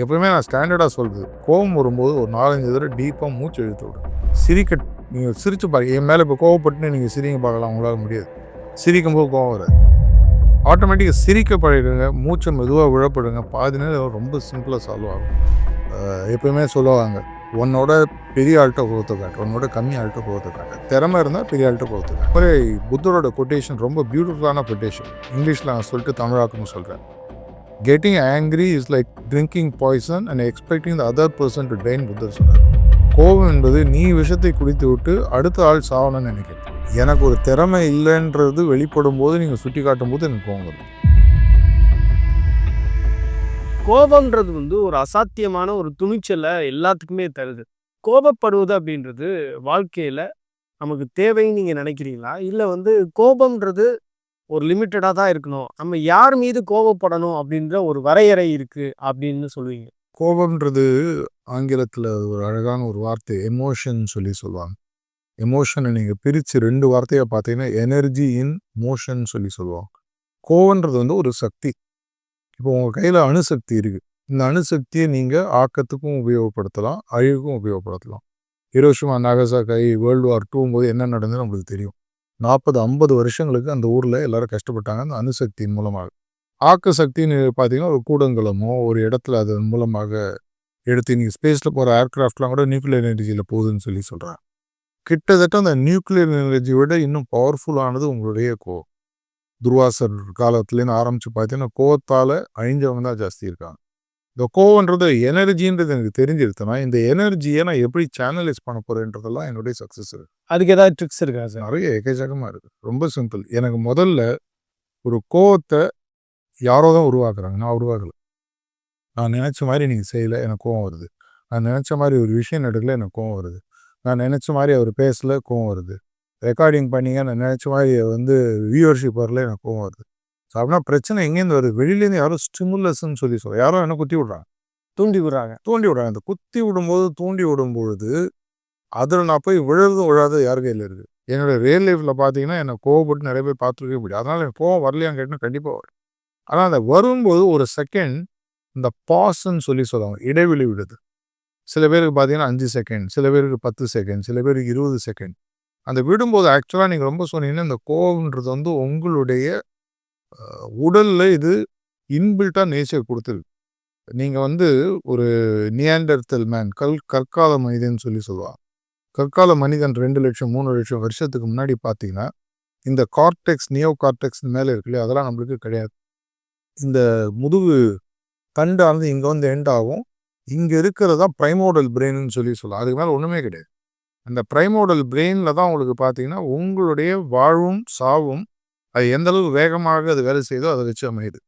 எப்பவுமே நான் ஸ்டாண்டர்டாக சொல்கிறது கோபம் வரும்போது ஒரு நாலஞ்சு தடவை டீப்பாக மூச்சு இழுத்து விடும் சிரிக்க நீங்கள் சிரிச்சு பாருங்க. என் மேலே இப்போ கோவப்பட்டு நீங்கள் சிரிங்க பார்க்கலாம் உங்களால் முடியாது. சிரிக்கும் போது கோவம் வராது. ஆட்டோமேட்டிக்காக சிரிக்க பழகிடுங்க மூச்சை மெதுவாக விழப்படுங்க. பாதி நேரம் ரொம்ப சிம்பிளாக சால்வ் ஆகும். எப்பயுமே சொல்லுவாங்க உன்னோட பெரிய ஆள்கிட்ட கோவத்தை காட்டு உன்னோட கம்மி ஆள்கிட்ட கோவத்தை காட்டு. திறமை இருந்தால் பெரிய ஆள்கிட்ட கோவத்தை காட்டு. புத்தரோட கொட்டேஷன் ரொம்ப பியூட்டிஃபுல்லான கொட்டேஷன் இங்கிலீஷில் நான் சொல்லிட்டு தமிழாக்கணும்னு சொல்கிறேன் getting angry is like drinking poison and expecting the other person to train புத்தர் சொன்னார். கோபம் என்பது நீ விஷத்தை குடித்து விட்டு அடுத்த ஆள் சாவணும்னு நினைக்கிறேன் எனக்கு ஒரு திறமை இல்லைன்றது வெளிப்படும் போது நீங்கள் சுட்டி காட்டும் போது எனக்கு கோவம் வரும். கோபம்ன்றது வந்து ஒரு அசாத்தியமான ஒரு துணிச்சலை எல்லாத்துக்குமே தருது. கோபப்படுவது அப்படின்றது வாழ்க்கையில் நமக்கு தேவைன்னு நீங்கள் நினைக்கிறீங்களா? இல்லை வந்து கோபம்ன்றது ஒரு லிமிட்டடாக தான் இருக்கணும். நம்ம யார் மீது கோபப்படணும் அப்படின்ற ஒரு வரையறை இருக்குது அப்படின்னு சொல்லுவீங்க. கோபம்ன்றது ஆங்கிலத்தில் ஒரு அழகான ஒரு வார்த்தை எமோஷன் சொல்லி சொல்லுவாங்க. எமோஷனை நீங்கள் பிரித்து ரெண்டு வார்த்தையை பார்த்தீங்கன்னா எனர்ஜி இன் மோஷன் சொல்லி சொல்லுவாங்க. கோவன்றது வந்து ஒரு சக்தி. இப்போ உங்கள் கையில் அணுசக்தி இருக்குது இந்த அணுசக்தியை நீங்கள் ஆக்கத்துக்கும் உபயோகப்படுத்தலாம் அழிவுக்கும் உபயோகப்படுத்தலாம். Hiroshima Nagasaki world war two போது என்ன நடந்ததுன்னு நம்மளுக்கு தெரியும். நாற்பது ஐம்பது வருஷங்களுக்கு அந்த ஊரில் எல்லோரும் கஷ்டப்பட்டாங்க. அந்த அணுசக்தியின் மூலமாக. ஆக்க சக்தின்னு பார்த்தீங்கன்னா ஒரு கூடங்குளமோ ஒரு இடத்துல அதன் மூலமாக எடுத்து நீங்கள் ஸ்பேஸில் போகிற ஏர்க்ராஃப்ட்லாம் கூட நியூக்ளியர் எனர்ஜியில் போகுதுன்னு சொல்லி சொல்கிறாங்க கிட்டத்தட்ட அந்த நியூக்ளியர் எனர்ஜி விட இன்னும் பவர்ஃபுல்லானது உங்களுடைய கோ துர்வாசர் காலத்துலேருந்து ஆரம்பித்து பார்த்தீங்கன்னா கோவத்தால் அழிஞ்சவங்க தான் ஜாஸ்தி இருக்காங்க. இந்த கோவன்றது எனர்ஜின்றது எனக்கு தெரிஞ்சிருத்தனா இந்த எனர்ஜியை நான் எப்படி சேனலைஸ் பண்ண போகிறேன்றதெல்லாம் என்னுடைய சக்ஸஸ் அதுக்கு ஏதாவது ட்ரிக்ஸ் இருக்கா சார் நிறைய எக்கச்சக்கமாக இருக்குது ரொம்ப சிம்பிள் எனக்கு முதல்ல ஒரு கோவத்தை யாரோ தான் உருவாக்குறாங்க. நான் உருவாக்கல. நான் நினச்ச மாதிரி நீங்கள் செய்யலை எனக்கு கோவம் வருது. நான் நினச்ச மாதிரி ஒரு விஷயம் நடக்கல எனக்கு கோவம் வருது. நான் நினச்ச மாதிரி அவர் பேசல கோவம் வருது. ரெக்கார்டிங் பண்ணீங்க நான் நினச்ச மாதிரி வந்து வியூவர்ஷிப் வரல எனக்கு கோவம் வருது. அப்படின்னா பிரச்சனை எங்கேருந்து வருது? வெளியிலேருந்து யாரோ ஸ்டிமுலஸ்ன்னு சொல்லி சொல்ல யாரோ என்ன குத்தி விட்றாங்க. தூண்டி விடுறாங்க. தூண்டி விடுறாங்க. அந்த குத்தி விடும்போது தூண்டி விடும் பொழுது அதில் நான் போய் விழுறதும் விழாத யார் கையில் இருக்குது என்னோட ரியல் லைஃப்பில் பார்த்தீங்கன்னா என்னை கோவப்பட்டு நிறைய பேர் பார்த்துருக்கவே முடியும் அதனால் எனக்கு கோவம் வரலையான்னு கேட்டால் கண்டிப்பாக வரும். ஆனால் அந்த வரும்போது ஒரு செகண்ட் இந்த பாஸ்ன்னு சொல்லி சொல்லுவாங்க. இடைவெளி விடுது. சில பேருக்கு பார்த்தீங்கன்னா அஞ்சு செகண்ட் சில பேருக்கு பத்து செகண்ட் சில பேருக்கு இருபது செகண்ட் அந்த விடும்போது ஆக்சுவலாக நீங்கள் ரொம்ப சொன்னீங்கன்னா இந்த கோவம்ன்றது வந்து உங்களுடைய உடலில் இது இன்பில்ட்டாக நேச்சர் கொடுத்துருக்கு நீங்கள் வந்து ஒரு நியாண்டர்த்தல் மேன் கல் கற்கால மனிதன் சொல்லி சொல்லுவாங்க. கற்கால மனிதன் ரெண்டு லட்சம் மூணு லட்சம் வருஷத்துக்கு முன்னாடி பார்த்தீங்கன்னா இந்த கார்டெக்ஸ் நியோ கார்டெக்ஸ் மேலே இருக்கு இல்லையா? அதெல்லாம் நம்மளுக்கு கிடையாது. இந்த முதுகு தண்டானது இங்கே வந்து எண்ட் ஆகும். இங்கே இருக்கிறதா ப்ரைமோடல் பிரெயின்னு சொல்லி சொல்லலாம் அதுக்கு மேலே ஒன்றுமே கிடையாது. அந்த ப்ரைமோடல் பிரெயினில் தான் உங்களுக்கு பார்த்தீங்கன்னா உங்களுடைய வாழ்வும் சாவும் அது எந்த அளவு வேகமாக அது வேலை செய்தோ அதை வச்சு அமையுது.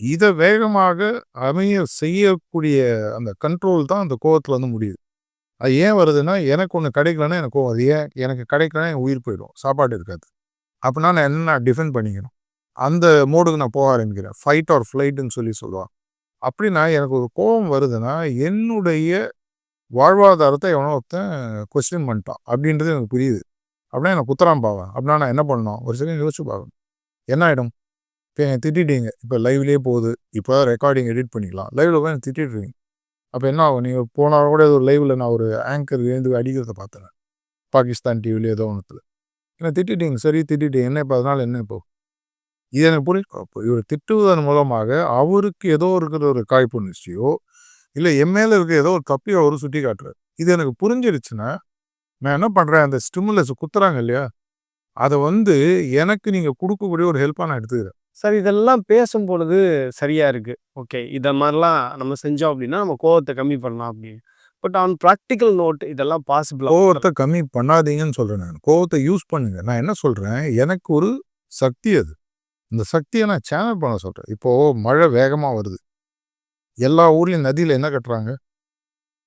இதை வேகமாக அமைய செய்யக்கூடிய அந்த கண்ட்ரோல் தான் அந்த கோவத்தில் வந்து முடியுது. அது ஏன் வருதுன்னா எனக்கு ஒன்று கிடைக்கலன்னா எனக்கு கோவம். அது ஏன் எனக்கு கிடைக்கலன்னா என் உயிர் போயிடும். சாப்பாடு இருக்காது. அப்படின்னா நான் என்ன டிஃபெண்ட் பண்ணிக்கணும்? அந்த மோடுக்கு நான் போக ஆரம்பிக்கிறேன். ஃபைட் ஆர் ஃப்ளைட்டுன்னு சொல்லி சொல்லுவான் அப்படின்னா எனக்கு ஒரு கோபம் வருதுன்னா என்னுடைய வாழ்வாதாரத்தை எவனோ ஒருத்தன் கொஸ்டின் பண்ணிட்டான். அப்படின்றது எனக்கு புரியுது. அப்படின்னா எனக்கு குத்துறான் பாவேன் அப்படின்னா நான் என்ன பண்ணணும்? ஒரு செகண்ட் யோசிச்சு பார்க்கணும். என்ன ஆகிடும் இப்போ என்னை திட்டிட்டீங்க. இப்போ லைவ்லேயே போகுது. இப்போ ரெக்கார்டிங் எடிட் பண்ணிக்கலாம். லைவில் போய் எனக்கு திட்டிடுறீங்க. அப்போ என்ன ஆகும்? நீங்கள் போனால் கூட ஒரு லைவில் நான் ஒரு ஆங்கர் எழுந்து அடிக்கிறத பார்த்தேன். பாகிஸ்தான் டிவிலேயே ஏதோ ஒன்றுத்தில் என்ன திட்டிட்டீங்க? சரி திட்டிட்டீங்க என்ன இப்போ? அதனால் என்ன இப்போ? இது எனக்கு புரியும் இவர் திட்டுவதன் மூலமாக அவருக்கு ஏதோ இருக்கிற ஒரு காய்ப்புணர்ச்சியோ இல்லை என் மேலே இருக்க ஏதோ ஒரு தப்பியோ அவர் சுட்டி காட்டுறாரு இது எனக்கு புரிஞ்சிருச்சுன்னா நான் என்ன பண்ணுறேன் அந்த ஸ்டிமுலஸ் குத்துறாங்க இல்லையா? அதை வந்து எனக்கு நீங்கள் கொடுக்கக்கூடிய ஒரு ஹெல்ப்பாக நான் எடுத்துக்கிறேன். சார் இதெல்லாம் பேசும் பொழுது சரியா இருக்கு. ஓகே. இத மாதிரிலாம் நம்ம செஞ்சோம் அப்படின்னா நம்ம கோவத்தை கம்மி பண்ணலாம் அப்படின்னு. பட் ஆன் ப்ராக்டிக்கல் நோட் இதெல்லாம் பாசிபிள் கோவத்தை கம்மி பண்ணாதீங்கன்னு சொல்கிறேன் நான். கோவத்தை யூஸ் பண்ணுங்க. நான் என்ன சொல்கிறேன் எனக்கு ஒரு சக்தி அது. இந்த சக்தியை நான் சேனல் பண்ண சொல்கிறேன் இப்போது மழை வேகமாக வருது. எல்லா ஊர்லேயும் நதியில் என்ன கட்டுறாங்க?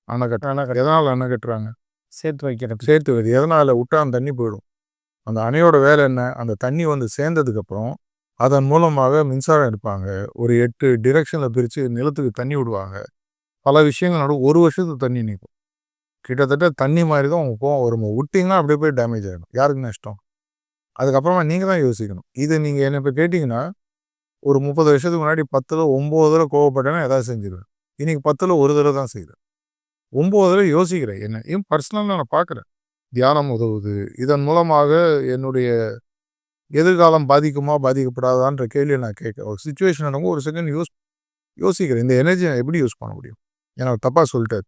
அணை கட்டுறாங்க எதனால் அணை கட்டுறாங்க? சேர்த்து வைக்கிறது சேர்த்து வருது எதனால்? விட்டா தண்ணி போயிடும். அந்த அணையோட வேலை என்ன? அந்த தண்ணி வந்து சேர்ந்ததுக்கப்புறம் அதன் மூலமாக மின்சாரம் எடுப்பாங்க. ஒரு எட்டு டிரெக்ஷனில் பிரித்து நிலத்துக்கு தண்ணி விடுவாங்க. பல விஷயங்கள் நடுவு ஒரு வருஷத்துக்கு தண்ணி நிற்கும் கிட்டத்தட்ட தண்ணி மாதிரி தான் உங்கள் போகும் ஒரு விட்டிங்கன்னா அப்படியே போய் டேமேஜ் ஆகிடும் யாருக்கு நஷ்டம் அதுக்கப்புறமா நீங்கள் தான் யோசிக்கணும். இது நீங்கள் என்ன இப்போ கேட்டிங்கன்னா ஒரு முப்பது வருஷத்துக்கு முன்னாடி பத்தில் ஒம்பது தடவை கோவப்பட்டேன்னா எதாவது செஞ்சிருவேன். இன்றைக்கி பத்தில் ஒரு தடவை தான் செய்கிறேன் ஒம்பது தடவை யோசிக்கிறேன். என்ன? ஏன் பர்சனலாக நான் பார்க்குறேன். தியானம் உதவுது. இதன் மூலமாக என்னுடைய எதிர்காலம் பாதிக்குமா பாதிக்கப்படாதான்ற கேள்வியை நான் கேட்க ஒரு சுச்சுவேஷன் நடக்கும் ஒரு செகண்ட் யோஸ் யோசிக்கிறேன். இந்த எனர்ஜியை நான் எப்படி யூஸ் பண்ண முடியும்? எனக்கு தப்பாக சொல்லிட்டாரு.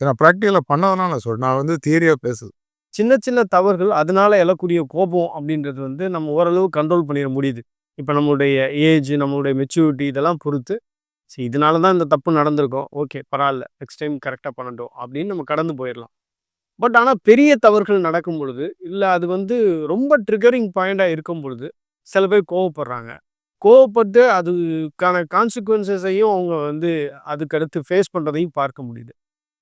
ஏன்னா நான் ப்ராக்டிக்கலாக பண்ணதுனால நான் சொல்கிறேன் நான் வந்து தியரியாக பேசுது சின்ன சின்ன தவறுகள் அதனால் எழக்கூடிய கோபம் அப்படின்றது வந்து நம்ம ஓரளவு கண்ட்ரோல் பண்ணிட முடியுது. இப்போ நம்மளுடைய ஏஜ் நம்மளுடைய மெச்சூரிட்டி இதெல்லாம் பொறுத்து சரி இதனால தான் இந்த தப்பு நடந்திருக்கும். ஓகே பரவாயில்ல நெக்ஸ்ட் டைம் கரெக்டாக பண்ணட்டும் அப்படின்னு நம்ம கடந்து போயிடலாம். பட் ஆனால் பெரிய தவறுகள் நடக்கும் பொழுது இல்லை அது வந்து ரொம்ப ட்ரிகரிங் பாயிண்டாக இருக்கும் பொழுது சில பேர் கோவப்படுறாங்க. கோவப்பட்டு அதுக்கான கான்சிக்வன்சஸையும் அவங்க வந்து அதுக்கடுத்து ஃபேஸ் பண்ணுறதையும் பார்க்க முடியுது.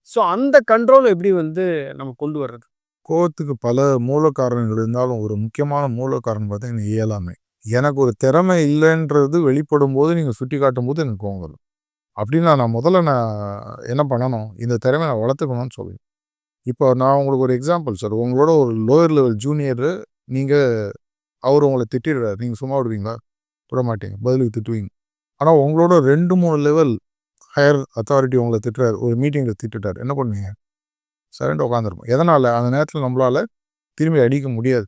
ஸோ அந்த கண்ட்ரோல் எப்படி வந்து நம்ம கொண்டு வர்றது? கோவத்துக்கு பல மூல காரணங்கள் இருந்தாலும் ஒரு முக்கியமான மூல காரணம் பார்த்தீங்கன்னா இயலாமை. எனக்கு ஒரு திறமை இல்லைன்றது வெளிப்படும் போது நீங்கள் சுட்டி காட்டும் போது எனக்கு கோவம் வரும். அப்படின்னா நான் முதல்ல நான் என்ன பண்ணணும்? இந்த திறமை நான் வளர்த்துக்கணும்னு சொல்லுவேன். இப்போ நான் உங்களுக்கு ஒரு எக்ஸாம்பிள் சார் உங்களோட ஒரு லோயர் லெவல் ஜூனியரு நீங்கள் அவர் உங்களை திட்டிடுறாரு. நீங்கள் சும்மா விடுவீங்களா? விட மாட்டீங்க பதிலுக்கு திட்டுவீங்க. ஆனால் உங்களோட ரெண்டு மூணு லெவல் ஹையர் அத்தாரிட்டி உங்களை திட்டுறாரு. ஒரு மீட்டிங்கில் திட்டுட்டார். என்ன பண்ணுவீங்க? சரண்டு உட்காந்துருப்போம் எதனால்? அந்த நேரத்தில் நம்மளால் திரும்பி அடிக்க முடியாது.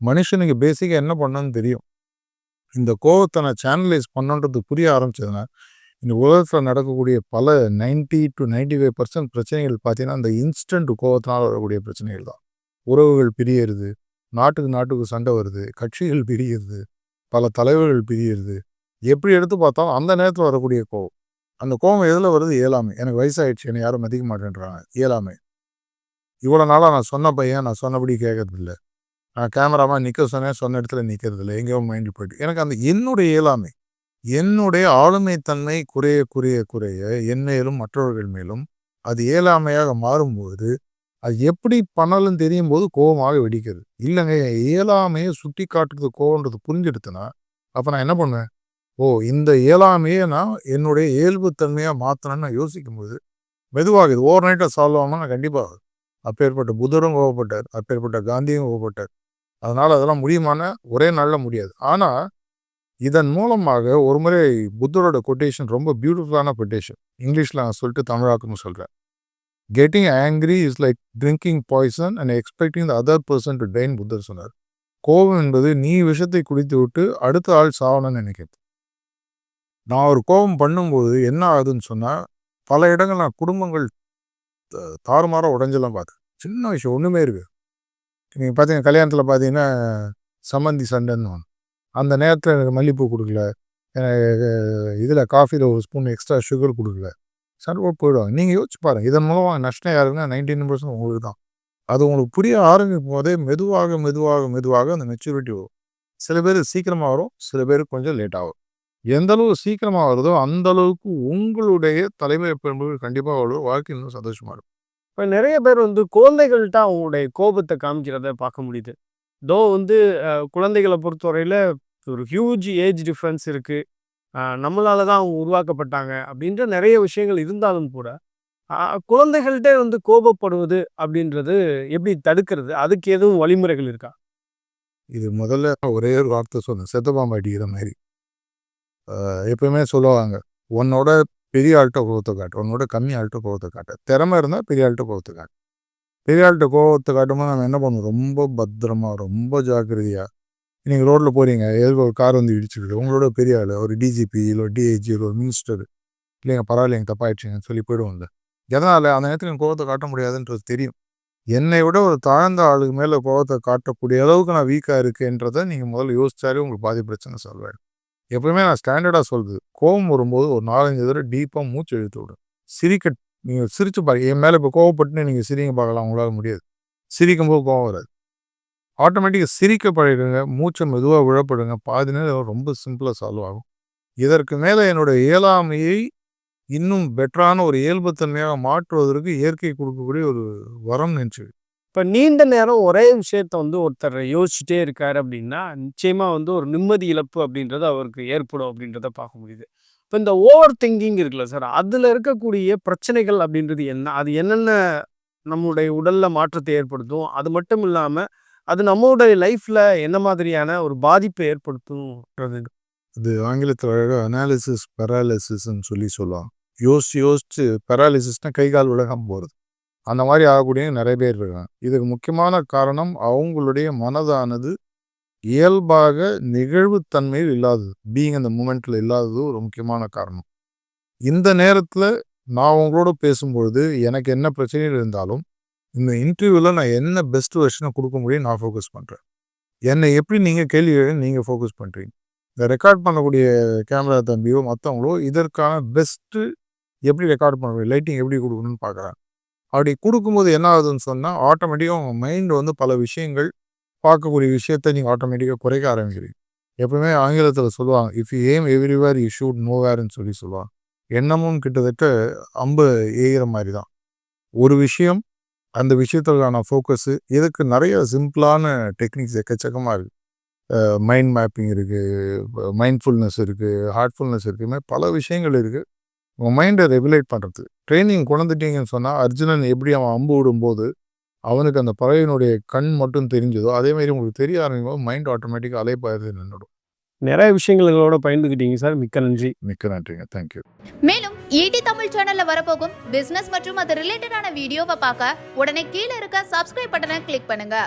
மனுஷனுக்கு பேசிக்காக என்ன பண்ணணும்னு தெரியும். இந்த கோவத்தை நான் சேனலைஸ் பண்ணன்றது புரிய ஆரம்பிச்சதுன்னா இந்த உலகத்தில் நடக்கக்கூடிய பல ninety to ninety five percent பிரச்சனைகள் பார்த்தீங்கன்னா அந்த இன்ஸ்டன்ட் கோபத்தினால் வரக்கூடிய பிரச்சனைகள் தான். உறவுகள் பிரியறது நாட்டுக்கு நாட்டுக்கு சண்டை வருது கட்சிகள் பிரியிறது பல தலைவர்கள் பிரியிறது எப்படி எடுத்து பார்த்தாலும் அந்த நேரத்தில் வரக்கூடிய கோவம். அந்த கோவம் எதில் வருது? இயலாமை எனக்கு வயசாயிடுச்சு என்னை யாரும் மதிக்க மாட்டேன்றாங்க. இயலாமை இவ்வளோ நாளாக நான் சொன்ன பையன் நான் சொன்னபடி கேட்கறதில்ல நான் கேமராமா நிற்க சொன்னேன் சொன்ன இடத்துல நிற்கிறதில்ல எங்கேயோ மைண்டில் போயிட்டு. எனக்கு அந்த என்னுடைய இயலாமை என்னுடைய ஆளுமைத்தன்மை குறைய குறைய குறைய என் மேலும் மற்றவர்கள் மேலும் அது இயலாமையாக மாறும்போது அது எப்படி பண்ணலன்னு தெரியும் போது கோபமாக வெடிக்கிறது. இல்லைங்க என் இயலாமையை சுட்டி காட்டுறது கோவன்றது புரிஞ்செடுத்தனா அப்போ நான் என்ன பண்ணுவேன்? ஓ இந்த இயலாமையை நான் என்னுடைய இயல்புத்தன்மையாக மாற்றணும்னு நான் யோசிக்கும்போது மெதுவாகுது ஓவர் நைட்டாக சால்வ் ஆகணும்னா நான் கண்டிப்பாக அப்பேற்பட்ட புத்தரும் கோவப்பட்டார் அப்பேற்பட்ட காந்தியும் கோவப்பட்டார் அதனால் அதெல்லாம் முடியுமான ஒரே நாளில் முடியாது. ஆனால் இதன் மூலமாக ஒரு முறை புத்தரோட கொட்டேஷன் ரொம்ப பியூட்டிஃபுல்லான கொட்டேஷன் இங்கிலீஷில் நான் சொல்லிட்டு தமிழாக்கணும் சொல்கிறேன் getting angry is like drinking poison and expecting the other person to die புத்தர் சொன்னார். கோபம் என்பது நீ விஷத்தை குடித்து விட்டு அடுத்த ஆள் சாவணும்னு நினைக்கிறது நான் ஒரு கோபம் பண்ணும்போது என்ன ஆகுதுன்னு சொன்னால் பல இடங்கள் நான் குடும்பங்கள் தாறுமாறாக உடஞ்செல்லாம் பார்த்தேன். சின்ன விஷயம் ஒன்றுமே இருக்குது. நீங்கள் பார்த்தீங்க கல்யாணத்தில் பார்த்தீங்கன்னா சம்மந்தி சண்டைன்னு ஒன்று அந்த நேரத்தில் எனக்கு மல்லிப்பூ கொடுக்கல. இதில் காஃபியில் ஒரு ஸ்பூன் எக்ஸ்ட்ரா சுகர் கொடுக்கல. சண்டை போயிடுவாங்க. நீங்கள் யோசிச்சு பாருங்கள் இதன் மூலமாக நஷ்டம் யாருக்குன்னா நைன்டீன் பர்சன்ட் உங்களுக்கு தான் அது உங்களுக்கு புரிய ஆரம்பிக்கும் போதே மெதுவாக மெதுவாக மெதுவாக அந்த மெச்சூரிட்டி வரும். சில பேர் சீக்கிரமாக வரும் சில பேருக்கு கொஞ்சம் லேட்டாகும் ஆகும். எந்த அளவு சீக்கிரமாக வருதோ அந்த அளவுக்கு உங்களுடைய தலைமை பண்புகள் கண்டிப்பாக வரும் வாழ்க்கை இன்னும் சந்தோஷமாக இருக்கும். இப்போ நிறைய பேர் வந்து குழந்தைகள்கிட்ட அவங்களுடைய கோபத்தை காமிக்கிறத பார்க்க முடியுது. தோ வந்து குழந்தைகளை பொறுத்தவரையில் ஒரு ஹியூஜ் ஏஜ் டிஃப்ரென்ஸ் இருக்குது நம்மளால தான் அவங்க உருவாக்கப்பட்டாங்க அப்படின்ற நிறைய விஷயங்கள் இருந்தாலும் கூட குழந்தைகள்கிட்ட வந்து கோபப்படுவது அப்படின்றது எப்படி தடுக்கிறது? அதுக்கு எதுவும் வழிமுறைகள் இருக்கா? இது முதல்ல ஒரே ஒரு வார்த்தை சொன்னேன் செத்தபாம்பு அடிக்கிற மாதிரி. எப்பயுமே சொல்லுவாங்க உன்னோட பெரிய ஆள்கிட்ட கோபத்தை காட்டு உன்னோட கம்மி ஆள்கிட்ட கோபத்தை காட்டு. திறமை இருந்தால் பெரிய ஆள்கிட்ட கோபத்தை காட்டு. பெரிய ஆள்கிட்ட கோவத்தை காட்டும்போது நம்ம என்ன பண்ணுவோம்? ரொம்ப பத்திரமா ரொம்ப ஜாக்கிரதையாக நீங்கள் ரோட்டில் போகிறீங்க எதுக்கு ஒரு கார் வந்து இடிச்சுக்கிட்டு? உங்களோட பெரிய ஆள். ஒரு டிஜிபி இல்லை ஒரு டிஐஜி ஒரு மினிஸ்டர் இல்லைங்க பரவாயில்லைங்க தப்பாயிடுச்சுங்கன்னு சொல்லி போயிடுவோம்ல. எதனால்? அந்த நேரத்தில் எனக்கு கோவத்தை காட்ட முடியாதுன்றது தெரியும். என்னை விட ஒரு தாழ்ந்த ஆளுக்கு மேலே கோவத்தை காட்டக்கூடிய அளவுக்கு நான் வீக்காக இருக்கேன்றதை நீங்கள் முதல்ல யோசிச்சாலே உங்களுக்கு பாதி பிரச்சனை சால்வ் ஆகிடும் எப்பவுமே நான் ஸ்டாண்டர்டாக சொல்றது. கோவம் வரும்போது ஒரு நாலஞ்சு தடவை டீப்பாக மூச்சு எழுத்து விடும். சிரிக்க நீங்கள் சிரித்து பாருங்க. என் மேலே இப்போ கோவப்பட்டு நீங்கள் சிரிங்க பார்க்கலாம். உங்களால் முடியாது. சிரிக்கும் போது கோவம் வராது. ஆட்டோமேட்டிக்காக சிரிக்க பழகிடுங்க. மூச்சை மெதுவாக விழப்படுங்க. பாதி நேரம் ரொம்ப சிம்பிளாக சால்வ் ஆகும். இதற்கு மேலே என்னோட இயலாமையை இன்னும் பெட்டரான ஒரு இயல்புத்தன்மையாக மாற்றுவதற்கு இயற்கை கொடுக்கக்கூடிய ஒரு வரம் நினச்சி. இப்போ நீண்ட நேரம் ஒரே விஷயத்த வந்து ஒருத்தர் யோசிச்சுட்டே இருக்கார் அப்படின்னா நிச்சயமாக வந்து ஒரு நிம்மதி இழப்பு அப்படின்றது அவருக்கு ஏற்படும் அப்படின்றத பார்க்க முடியுது. இப்போ இந்த ஓவர் திங்கிங் இருக்குல்ல சார் அதில் இருக்கக்கூடிய பிரச்சனைகள் அப்படின்றது என்ன? அது என்னென்ன நம்மளுடைய உடலில் மாற்றத்தை ஏற்படுத்தும்? அது மட்டும் இல்லாமல் அது நம்மளுடைய லைஃப்பில் என்ன மாதிரியான ஒரு பாதிப்பை ஏற்படுத்தும்ன்றது? அது ஆங்கிலத்தில் அழகாக அனாலிசிஸ் பெராலிசிஸ்ன்னு சொல்லி சொல்லலாம். யோசிச்சு யோசிச்சு பெராலிசிஸ்னால் கை கால் உலகம் போகிறது அந்த மாதிரி ஆகக்கூடிய நிறைய பேர் இருக்காங்க. இதுக்கு முக்கியமான காரணம் அவங்களுடைய மனதானது இயல்பாக நிகழ்வுத்தன்மையில் இல்லாதது. பீயிங் அந்த மூமெண்ட்டில் இல்லாதது ஒரு முக்கியமான காரணம். இந்த நேரத்தில் நான் உங்களோட பேசும்பொழுது எனக்கு என்ன பிரச்சனைகள் இருந்தாலும் இந்த இன்டர்வியூவில் நான் என்ன பெஸ்ட் வெர்ஷனை கொடுக்க முடியும் நான் ஃபோக்கஸ் பண்ணுறேன் என்னை எப்படி நீங்கள் கேள்வி நீங்கள் ஃபோக்கஸ் பண்ணுறீங்க இந்த ரெக்கார்ட் பண்ணக்கூடிய கேமரா தம்பியோ மற்றவங்களோ இதற்கான பெஸ்ட்டு எப்படி ரெக்கார்ட் பண்ண முடியும் லைட்டிங் எப்படி கொடுக்கணும்னு பார்க்குறாங்க. அப்படி கொடுக்கும்போது என்ன ஆகுதுன்னு சொன்னால் ஆட்டோமேட்டிக்காக உங்கள் மைண்ட் வந்து பல விஷயங்கள் பார்க்கக்கூடிய விஷயத்தை நீங்கள் ஆட்டோமேட்டிக்காக குறைக்க ஆரம்பிக்கிறீங்க. எப்பவுமே ஆங்கிலத்தில் சொல்லுவாங்க if you aim everywhere you shoot நோவேர்னு சொல்லி சொல்லுவாங்க. எண்ணமும் கிட்டத்தட்ட அம்பு ஏகிற மாதிரி தான். ஒரு விஷயம் அந்த விஷயத்துக்கான ஃபோக்கஸு இதுக்கு நிறைய சிம்பிளான டெக்னிக்ஸ் எக்கச்சக்கமாக இருக்குது மைண்ட் மேப்பிங் இருக்குது மைண்ட்ஃபுல்னஸ் இருக்குது ஹார்ட்ஃபுல்னஸ் இருக்குது பல விஷயங்கள் இருக்குது உங்கள் மைண்டை ரெகுலேட் பண்ணுறது ட்ரைனிங் கொண்டுட்டீங்கன்னு சொன்னால் அர்ஜுனன் எப்படி அவன் அம்பு விடும்போது அவனுக்கு அந்த பறவையினுடைய கண் மட்டும் தெரிஞ்சதோ அதே மாதிரி உங்களுக்கு தெரிய ஆரம்பிக்கும் மைண்ட் ஆட்டோமேட்டிக்காக அலைப்பாயுது நின்றுடும் நிறைய விஷயங்கள் எங்களோட சார். மிக்க நன்றி. மிக்க நன்றிங்க. தேங்க்யூ மேலும் ஈடி தமிழ் சேனல்ல வரப்போகும் பிசினஸ் மற்றும் அது ரிலேட்டடான வீடியோவை பார்க்க உடனே கீழே இருக்க சப்ஸ்கிரைப் பட்டனை கிளிக் பண்ணுங்க.